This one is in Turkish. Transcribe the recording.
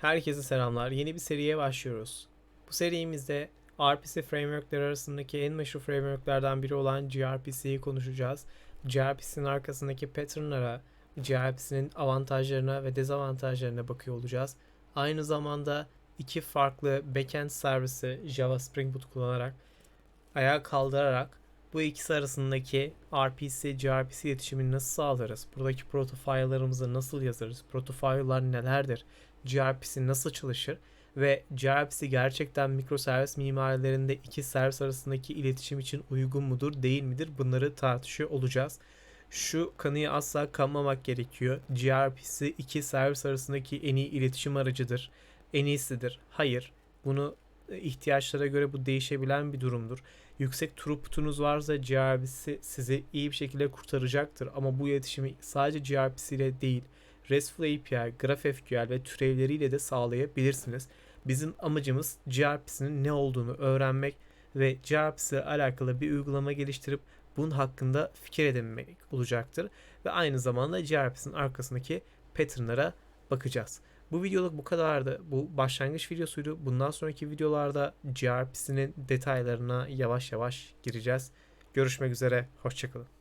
Herkese selamlar. Yeni bir seriye başlıyoruz. Bu serimizde RPC frameworkler arasındaki en meşhur frameworklerden biri olan gRPC'yi konuşacağız. gRPC'nin arkasındaki patternlara, gRPC'nin avantajlarına ve dezavantajlarına bakıyor olacağız. Aynı zamanda iki farklı backend servisi Java Spring Boot kullanarak ayağa kaldırarak bu ikisi arasındaki RPC, gRPC iletişimini nasıl sağlarız? Buradaki protofile'larımızı nasıl yazarız? Protofile'lar nelerdir? gRPC nasıl çalışır? Ve gRPC gerçekten mikroservis mimarilerinde iki servis arasındaki iletişim için uygun mudur, değil midir? Bunları tartışıyor olacağız. Şu kanıyı asla kanmamak gerekiyor. gRPC iki servis arasındaki en iyi iletişim aracıdır. En iyisidir. Hayır. Bunu e, ihtiyaçlara göre bu değişebilen bir durumdur yüksek throughput'unuz varsa gRPC sizi iyi bir şekilde kurtaracaktır. Ama bu iletişimi sadece gRPC ile değil, RESTful API, GraphQL ve türevleriyle de sağlayabilirsiniz. Bizim amacımız gRPC'nin ne olduğunu öğrenmek ve gRPC ile alakalı bir uygulama geliştirip bunun hakkında fikir edinmek olacaktır. Ve aynı zamanda gRPC'nin arkasındaki patternlara bakacağız. Bu videoluk bu kadardı. Bu başlangıç videosuydu. Bundan sonraki videolarda gRPC'nin detaylarına yavaş yavaş gireceğiz. Görüşmek üzere. Hoşçakalın.